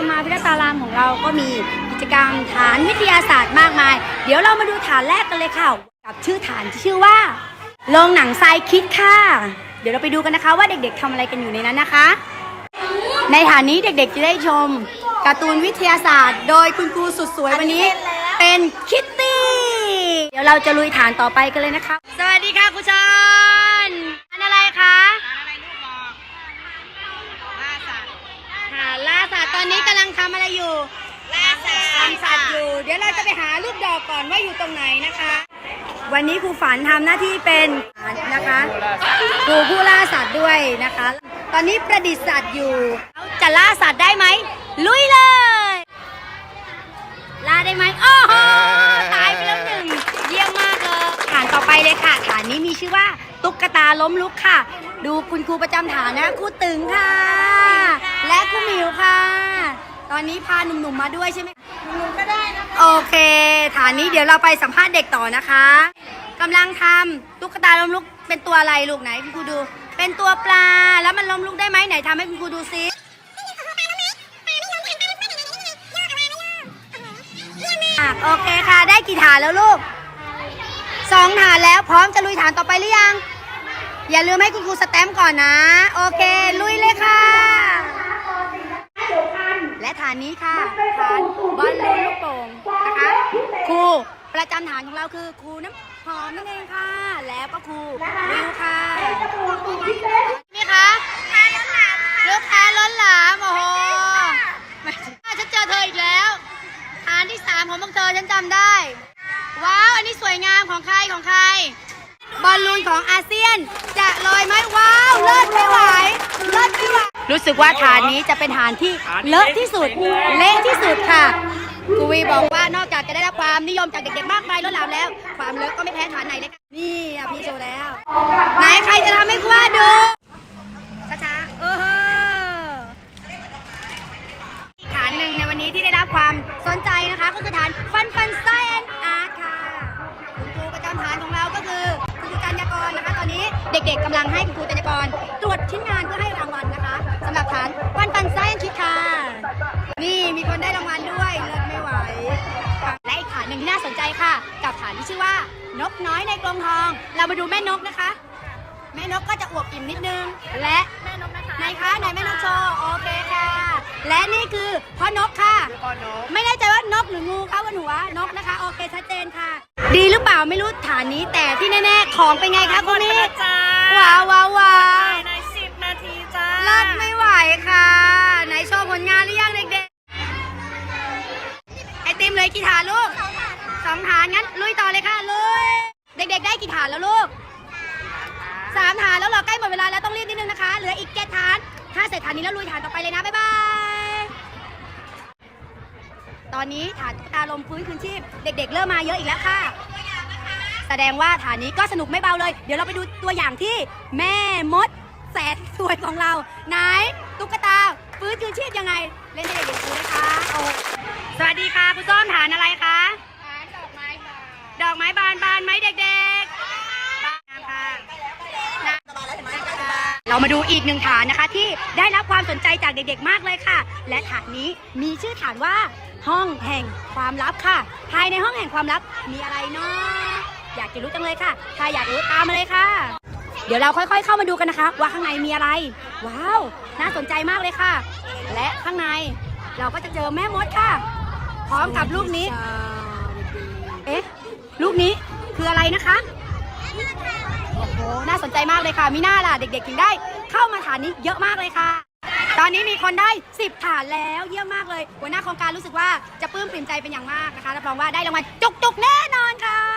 รมาพิทัก็มีกิจกรรมฐานวิทยาศาสตร์มากมาย เดี๋ยวเรามาดูฐานแรกกันเลยค่ะ กับชื่อฐานที่ชื่อว่าโรงหนังทรายคิดค่ะ เดี๋ยวเราไปดูกันนะคะว่าเด็กๆทำอะไรกันอยู่ในนั้นนะคะ ในฐานนี้เด็กๆจะได้ชมการ์ตูนวิทยาศาสตร์ โดยคุณครูสุดสวยวันนี้ เป็นคิตตี้ เดี๋ยวเราจะลุยฐานต่อไปกันเลยนะคะ สวัสดีค่ะครูชอนอันอะไรคะฐานล่าสัตว์ต อนนี้กำลังทำอะไรอยู่ล่าสัตว์ทำสัตว์อยู่ เดี๋ยวเราจะไปหาลูกดอกก่อนว่าอยู่ตรงไหนนะคะ วันนี้ครูฝันทำหน้าที่เป็นนะคะครูผู้ล่าสัตว์ด้วยนะคะ ตอนนี้ประดิษฐ์สัตว์อยู่ จะล่าสัตว์ได้ไหมลุยเลย ล่าได้ไหมโอ้โหตายไปแล้วหนึ่งเยี่ยมมากเลยฐานต่อไปเลยค่ะฐานนี้มีชื่อว่าตุ๊กตาล้มลุกค่ะ ดูคุณครูประจำฐานนะครูตึงค่ะ และครูหมิวค่ะ ตอนนี้พาหนุ่มๆมาด้วยใช่ไหมหนูก็ได้นะคะโอเค ฐานนี้เดี๋ยวเราไปสัมภาษณ์เด็กต่อนะคะกำลังทำตุ๊กตาล้มลุกเป็นตัวอะไรลูกไหนคุณครูดู เป็นตัวปลาแล้วมันล้มลุกได้ไหมไหนทำให้คุณครูดูซิอะโอเคค่ะได้กี่ฐานแล้วลูกสองฐานแล้วพร้อมจะลุยฐานต่อไปหรือยัง อย่าลืมให้คุณครูสแตมป์ก่อนนะ โอเค ลุยเลยค่ะ และฐานนี้ค่ะฐานบอลลูนลูกโป่งนะคะ ครูประจำฐานของเราคือครูน้ำหอมนั่นเองค่ะ แล้วก็ครูวิวค่ะนี่คะลูกค้าล้นหลามโอ้โหฉันเจอเธออีกแล้วฐานที่สามของพวกเธอฉันจำได้ ว้าว อันนี้สวยงามของใครของใคร บอลลูนของอาเซียน จะลอยไหมว้าวเลิศไม่ไหวเลิศไม่ไหวรู้สึกว่าฐานนี้จะเป็นฐานที่เลอะที่สุดเละที่สุดค่ะครูวีบอกว่านอกจากจะได้รับความนิยมจากเด็กๆมากมายล้นหลามแล้ว ความเลอะก็ไม่แพ้ฐานไหนเลยค่ะนี่อะพี่โชว์แล้ว ไหนใครจะทำให้ครูว่าดูช้าๆเออฐานหนึ่งในวันนี้ที่ได้รับความสนใจนะคะ ก็คือฐานฟันฟันไซ เด็กๆกำลังให้คุณครูกัญญากรตรวจชิ้นงานเพื่อให้รางวัลนะคะสำหรับฐานฟันฟันไซแอนคิดค่ะ นี่มีคนได้รางวัลด้วยเลิศไม่ไหวค่ะและอีกฐานหนึ่งที่น่าสนใจค่ะ กับฐานที่ชื่อว่านกน้อยในกรงทอง เรามาดูแม่นกนะคะ แม่นกก็จะอวบอิ่มนิดนึง และแม่นกนะคะไหนคะไหนแม่นกโชว์โอเคค่ะ และนี่คือพ่อนกค่ะ ไม่แน่ใจว่านกหรืองูคะวันหัวนกนะคะ โอเคชัดเจนค่ะ ดีหรือเปล่าไม่รู้ฐานนี้แต่ที่แน่ๆของเป็นไงคะคุณนี่จ้าว้าวว้าวว้าวในสิบนาทีจ้าเลิศไม่ไหวค่ะ ไหนโชว์ผลงานหรือยังเด็กๆ ไอติมเลยกี่ฐานลูกสองฐานงั้น ลุยต่อเลยค่ะ ลุย เด็กๆ ได้กี่ฐานแล้วลูกสามฐานแล้วเราใกล้หมดเวลาแล้วต้องรีบนิดนึงนะคะ เหลืออีกเจ็ดฐาน ถ้าเสร็จฐานนี้แล้วลุยฐานต่อไปเลยนะ บ๊ายบาย ตอนนี้ฐานตุ๊กตาลมฟื้นคืนชีพ เด็ก ๆ เริ่มมาเยอะอีกแล้วค่ะ แสดงว่าฐานนี้ก็สนุกไม่เบาเลย เดี๋ยวเราไปดูตัวอย่างที่แม่มดแสนสวยของเรา ไหนตุ๊กตาฟื้นคืนชีพยังไง เล่นให้เด็กๆดูนะคะโอ้สวัสดีค่ะคุณส้มฐานอะไรคะดอกไม้บานดอกไม้บานบานไหมเด็กๆบานค่ะนะเรามาดูอีกหนึ่งฐานนะคะที่ได้รับความสนใจจากเด็กๆมากเลยค่ะ และฐานนี้มีชื่อฐานว่าห้องแห่งความลับค่ะ ภายในห้องแห่งความลับมีอะไรเนาะ อยากจะรู้จังเลยค่ะ ถ้าอยากรู้ตามมาเลยค่ะ เดี๋ยวเราค่อยๆ เข้ามาดูกันนะคะ ว่าข้างในมีอะไร ว้าว น่าสนใจมากเลยค่ะ และข้างในเราก็จะเจอแม่มดค่ะ พร้อมกับลูกนี้ เอ๊ะ ลูกนี้คืออะไรนะคะโอ้โห น่าสนใจมากเลยค่ะมีหน้าล่ะ เด็กๆ ถึงได้ เข้ามาฐานนี้เยอะมากเลยค่ะ ตอนนี้มีคนได้ 10 ฐานแล้วเยี่ยมมากเลยหัวหน้าโครงการรู้สึกว่าจะปลื้มปริ่มใจเป็นอย่างมากนะคะรับรองว่าได้รางวัลจุกๆ แน่นอนค่ะ